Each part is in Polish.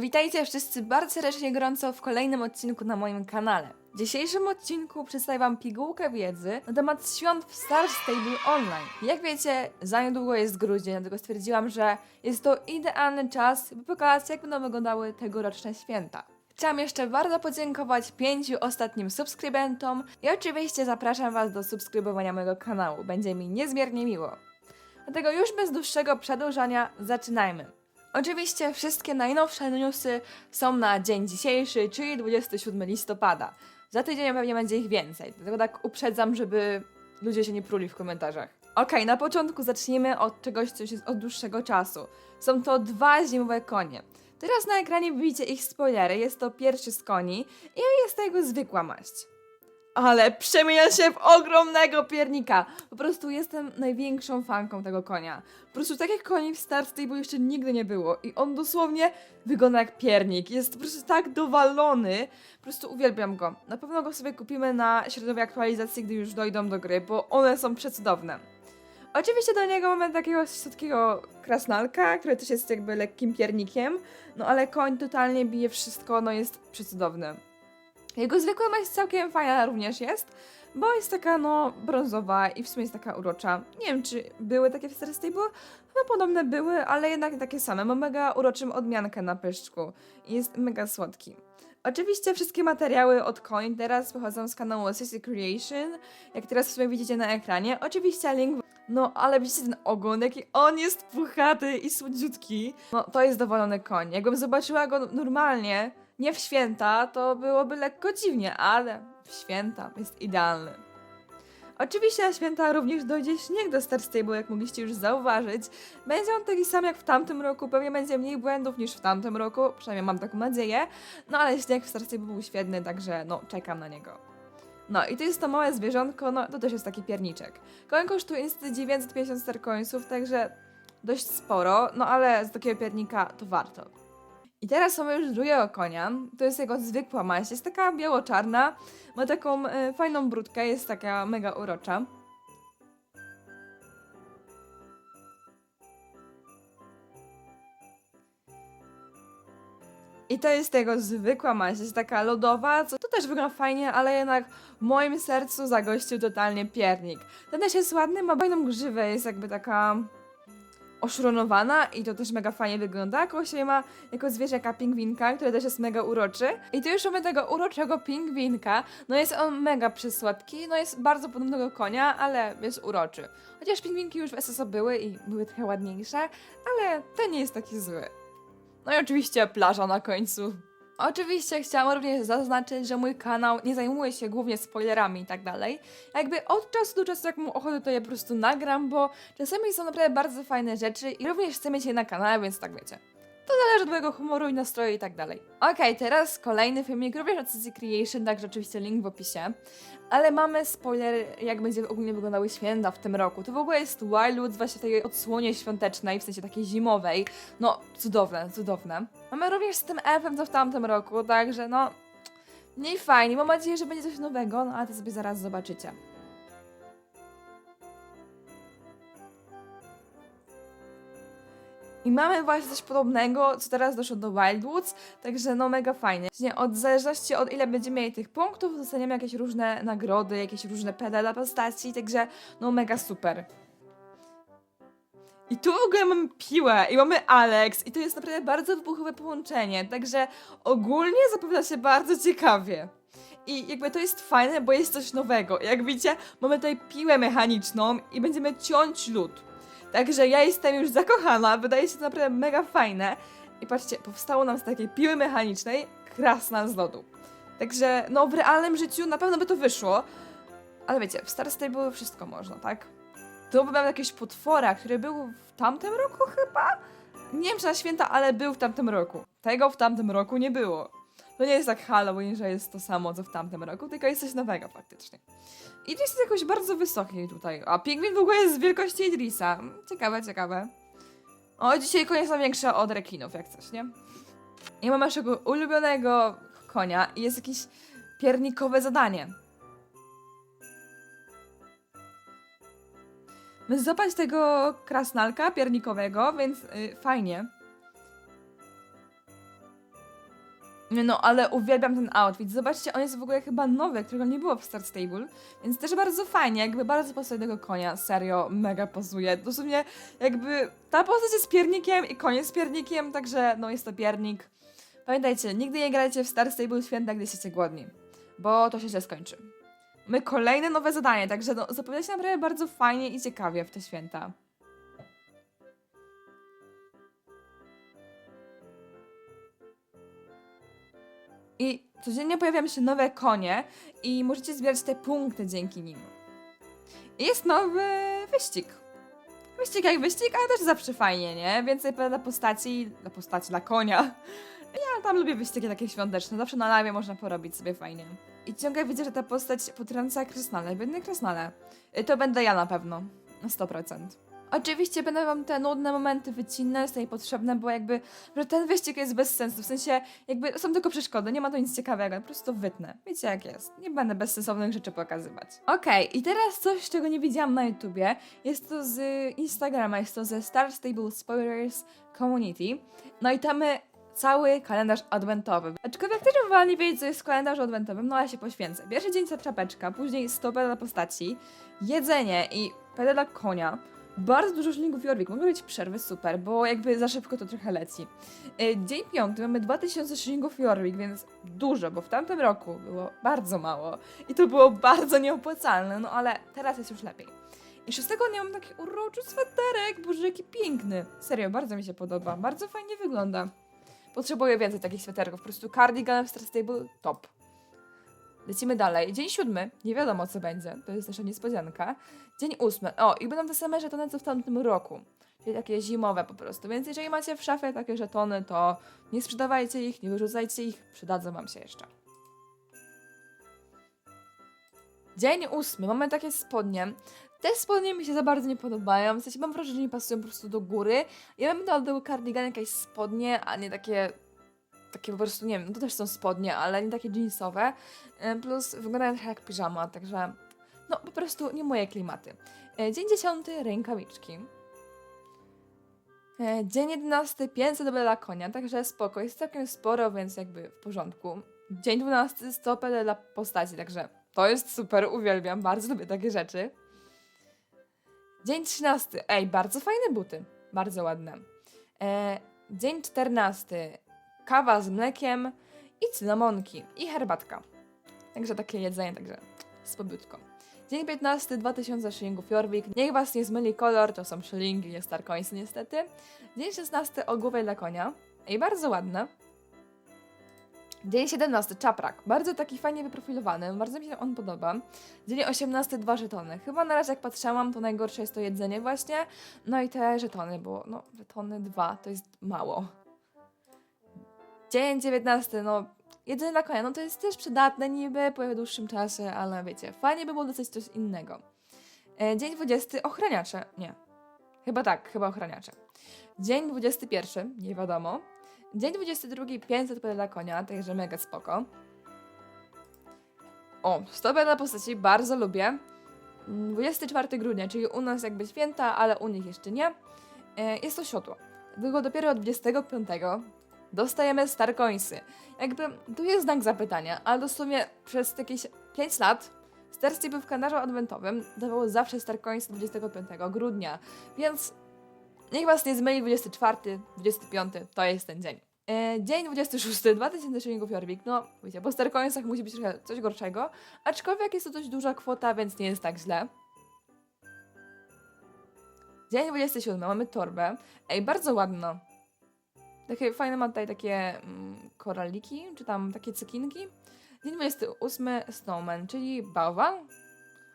Witajcie wszyscy bardzo serdecznie gorąco w kolejnym odcinku na moim kanale. W dzisiejszym odcinku przedstawię Wam pigułkę wiedzy na temat świąt w Star Stable Online. Jak wiecie, za niedługo jest grudzień, dlatego stwierdziłam, że jest to idealny czas, by pokazać, jak będą wyglądały tegoroczne święta. Chciałam jeszcze bardzo podziękować pięciu ostatnim subskrybentom i oczywiście zapraszam Was do subskrybowania mojego kanału. Będzie mi niezmiernie miło. Dlatego już bez dłuższego przedłużania zaczynajmy. Oczywiście wszystkie najnowsze newsy są na dzień dzisiejszy, czyli 27 listopada. Za tydzień pewnie będzie ich więcej, dlatego tak uprzedzam, żeby ludzie się nie pruli w komentarzach. Okej, na początku zacznijmy od czegoś, co już jest od dłuższego czasu. Są to dwa zimowe konie. Teraz na ekranie widzicie ich spoilery, jest to pierwszy z koni i jest to jego zwykła maść. Ale przemienia się w ogromnego piernika. Po prostu jestem największą fanką tego konia. Po prostu takich koni w Star Stable jeszcze nigdy nie było. I on dosłownie wygląda jak piernik. Jest po prostu tak dowalony. Po prostu uwielbiam go. Na pewno go sobie kupimy na środowej aktualizacji, gdy już dojdą do gry, bo one są przecudowne. Oczywiście do niego mamy takiego słodkiego krasnalka, który też jest jakby lekkim piernikiem. No ale koń totalnie bije wszystko, no jest przecudowny. Jego zwykła maść całkiem fajna również jest, bo jest taka no brązowa i w sumie jest taka urocza. Nie wiem, czy były takie w Star Stable? Chyba podobne były, ale jednak takie same. Ma mega uroczym odmiankę na pyszczku i jest mega słodki. Oczywiście wszystkie materiały od Coin teraz pochodzą z kanału Sissy Creation, jak teraz w sumie widzicie na ekranie. Oczywiście link... No, ale widzicie ten ogon, jaki on jest puchaty i słodziutki. No, to jest dowolony koń. Jakbym zobaczyła go normalnie, nie w święta, to byłoby lekko dziwnie, ale w święta jest idealny. Oczywiście na święta również dojdzie śnieg do Star Stable, jak mogliście już zauważyć. Będzie on taki sam jak w tamtym roku, pewnie będzie mniej błędów niż w tamtym roku, przynajmniej mam taką nadzieję. No ale śnieg w Star Stable był świetny, także no, czekam na niego. No i to jest to małe zwierzątko, no to też jest taki pierniczek. Koń kosztuje niestety 950 starcoinsów, także dość sporo, no ale z takiego piernika to warto. I teraz mamy już drugiego konia. To jest jego zwykła maść. Jest taka biało-czarna. Ma taką e, fajną brudkę, jest taka mega urocza. I to jest jego zwykła maść, jest taka lodowa, co to też wygląda fajnie, ale jednak w moim sercu zagościł totalnie piernik. Ten też jest ładny, ma fajną grzywę, jest jakby taka oszronowana i to też mega fajnie wygląda. Koło siebie ma jako zwierzaka pingwinka, który też jest mega uroczy. I tu już mamy tego uroczego pingwinka. No jest on mega przysłodki, no jest bardzo podobny do konia, ale jest uroczy. Chociaż pingwinki już w SSO były i były trochę ładniejsze, ale ten nie jest taki zły. No i oczywiście plaża na końcu. Oczywiście chciałam również zaznaczyć, że mój kanał nie zajmuje się głównie spoilerami i tak dalej. Jakby od czasu do czasu, jak mam ochotę, to je po prostu nagram, bo czasami są naprawdę bardzo fajne rzeczy i również chcę mieć je na kanale, więc tak wiecie. To zależy od mojego humoru i nastroju i tak dalej. Okej, teraz kolejny filmik, również od Sissy Creation, także oczywiście link w opisie. Ale mamy spoiler, jak będzie ogólnie wyglądały święta w tym roku. To w ogóle jest Wildwood, właśnie w tej odsłonie świątecznej, w sensie takiej zimowej. No, cudowne, cudowne. Mamy również z tym elfem, co w tamtym roku, także no... Mniej fajnie, mam nadzieję, że będzie coś nowego, no ale to sobie zaraz zobaczycie. I mamy właśnie coś podobnego, co teraz doszło do Wildwoods, także no mega fajnie. Właśnie od w zależności od ile będziemy mieli tych punktów, dostaniemy jakieś różne nagrody, jakieś różne peda dla postaci, także no mega super. I tu w ogóle mamy Piłę i mamy Alex i to jest naprawdę bardzo wybuchowe połączenie, także ogólnie zapowiada się bardzo ciekawie. I jakby to jest fajne, bo jest coś nowego. Jak widzicie, mamy tutaj piłę mechaniczną i będziemy ciąć lód. Także ja jestem już zakochana, wydaje się to naprawdę mega fajne. I patrzcie, powstało nam z takiej piły mechanicznej krasna z lodu. Także no w realnym życiu na pewno by to wyszło. Ale wiecie, w Star Stable wszystko można, tak? Tu mamy jakiegoś potwora, który był w tamtym roku chyba? Nie wiem czy na święta, ale był w tamtym roku. Tego w tamtym roku nie było. To nie jest tak Halloween, że jest to samo co w tamtym roku, tylko jest coś nowego faktycznie. Idris jest jakoś bardzo wysoki tutaj, a pingwin w ogóle jest z wielkości Idrisa. Ciekawe, ciekawe. O, dzisiaj konie są większe od rekinów, jak coś, nie? I mamy naszego ulubionego konia i jest jakieś piernikowe zadanie. My złapać tego krasnalka piernikowego, więc y, fajnie. No, ale uwielbiam ten outfit. Zobaczcie, on jest w ogóle chyba nowy, którego nie było w Star Stable, więc też bardzo fajnie, jakby bardzo pasuje tego konia, serio, mega pasuje. Dosłownie jakby ta postać jest piernikiem i koń jest piernikiem, także no jest to piernik. Pamiętajcie, nigdy nie grajcie w Star Stable święta, gdy jesteście głodni, bo to się źle skończy. My kolejne nowe zadanie, także no, zapowiada się naprawdę bardzo fajnie i ciekawie w te święta. I codziennie pojawiają się nowe konie i możecie zbierać te punkty dzięki nim. I jest nowy wyścig. Wyścig jak wyścig, ale też zawsze fajnie, nie? Więcej dla postaci, dla postaci, dla konia. Ja tam lubię wyścigi takie świąteczne, zawsze na live można porobić sobie fajnie. I ciągle widzę, że ta postać potrąca krasnale, będę krasnale. Y, To będę ja na pewno, na 100%. Oczywiście będę wam te nudne momenty wycinać, to niepotrzebne, bo jakby, że ten wyścig jest bez sensu, w sensie jakby są tylko przeszkody, nie ma to nic ciekawego, po prostu wytnę. Wiecie jak jest, nie będę bezsensownych rzeczy pokazywać. Okej, i teraz coś, czego nie widziałam na YouTubie, jest to z Instagrama, jest to ze Star Stable Spoilers Community. No i tam mamy cały kalendarz adwentowy. Aczkolwiek też bym nie wiedzieć, co jest w kalendarzu adwentowym, no ale się poświęcę. Pierwszy dzień to czapeczka, później stopę dla postaci, jedzenie i pedała konia. Bardzo dużo szlingów Jorvik. Mogę robić przerwy, super, bo jakby za szybko to trochę leci. Y, Dzień piąty mamy 2000 szlingów Jorvik, więc dużo, bo w tamtym roku było bardzo mało. I to było bardzo nieopłacalne, no ale teraz jest już lepiej. I szóstego dnia mam taki uroczy sweterek, boże jaki piękny. Serio, bardzo mi się podoba, bardzo fajnie wygląda. Potrzebuję więcej takich sweterków, po prostu cardigan w Star Stable top. Lecimy dalej. Dzień siódmy, nie wiadomo co będzie, to jest nasza niespodzianka. Dzień ósmy, o i będą te same żetony co w tamtym roku, czyli takie zimowe po prostu. Więc jeżeli macie w szafie takie żetony, to nie sprzedawajcie ich, nie wyrzucajcie ich, przydadzą wam się jeszcze. Dzień ósmy, mamy takie spodnie. Te spodnie mi się za bardzo nie podobają, w sensie mam wrażenie, że nie pasują po prostu do góry. Ja bym dał do cardigan jakieś spodnie, a nie takie takie po prostu, nie wiem, no to też są spodnie, ale nie takie jeansowe. E, Plus wyglądają trochę jak piżama, także no po prostu nie moje klimaty. E, Dzień 10 rękawiczki. E, Dzień 11 500 dla konia, także spoko, jest całkiem sporo, więc jakby w porządku. Dzień 12 stopę dla postaci, także to jest super, uwielbiam, bardzo lubię takie rzeczy. Dzień 13, ej, bardzo fajne buty, bardzo ładne. Dzień 14 kawa z mlekiem i cynamonki i herbatka. Także takie jedzenie, także spobiutko. Dzień 15, 2000 szylingów Jorvik. Niech was nie zmyli kolor, to są szylingi, nie star coins niestety. Dzień 16, ogłówek dla konia. I bardzo ładne. Dzień 17, czaprak. Bardzo taki fajnie wyprofilowany, bardzo mi się on podoba. Dzień 18, dwa żetony. Chyba na razie jak patrzyłam, to najgorsze jest to jedzenie właśnie. No i te żetony, bo no, żetony dwa to jest mało. Dzień 19, no jedzenie dla konia, no to jest też przydatne niby po dłuższym czasie, ale wiecie, fajnie by było dostać coś innego. E, Dzień 20, ochraniacze, nie. Chyba tak, chyba ochraniacze. Dzień 21, nie wiadomo. Dzień 22, 500 dla konia, także mega spoko. O, stopę dla postaci, bardzo lubię. Mm, 24 grudnia, czyli u nas jakby święta, ale u nich jeszcze nie. E, Jest to siodło. Tylko dopiero od 25 dostajemy Star Coinsy. Jakby tu jest znak zapytania, ale dosłownie przez jakieś 5 lat Star Stable w kalendarzu adwentowym dawało zawsze Star Coinsy 25 grudnia, więc niech was nie zmyli 24, 25, to jest ten dzień. E, dzień 26, 2000 szylingów Jorvik, no wiecie, po Star Coinsach musi być trochę coś gorszego, aczkolwiek jest to dość duża kwota, więc nie jest tak źle. Dzień 27, mamy torbę. Ej, bardzo ładno. Takie fajne ma tutaj takie mm, koraliki, czy tam takie cekinki. Dzień 28 Snowman, czyli bałwan.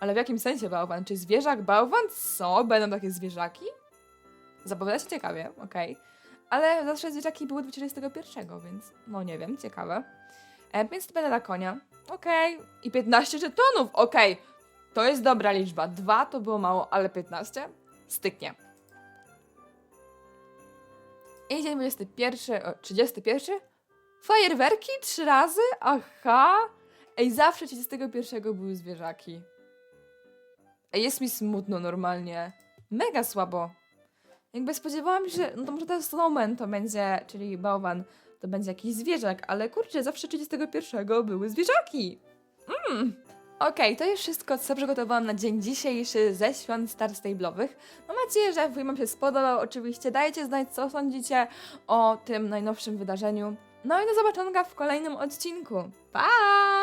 Ale w jakim sensie bałwan? Czy zwierzak bałwan? Co? Będą takie zwierzaki? Zapowiada się ciekawie, okej. Ale zawsze zwierzaki były 21, więc no nie wiem, ciekawe. E, 500 będę dla konia, okej. I 15 żetonów, okej. To jest dobra liczba. Dwa to było mało, ale 15? Styknie. I dzień 21, o, 31? Fajerwerki trzy razy? Aha! Ej, zawsze 31 były zwierzaki. Ej, jest mi smutno normalnie. Mega słabo. Jakby spodziewałam się, że, no to może ten snowman to będzie, czyli bałwan, to będzie jakiś zwierzak, ale kurczę, zawsze 31 były zwierzaki. Mm. Okej, to jest wszystko, co przygotowałam na dzień dzisiejszy ze świąt Star Stable'owych. Mam nadzieję, że film Wam się spodobał. Oczywiście dajcie znać, co sądzicie o tym najnowszym wydarzeniu. No i do zobaczenia w kolejnym odcinku. Pa!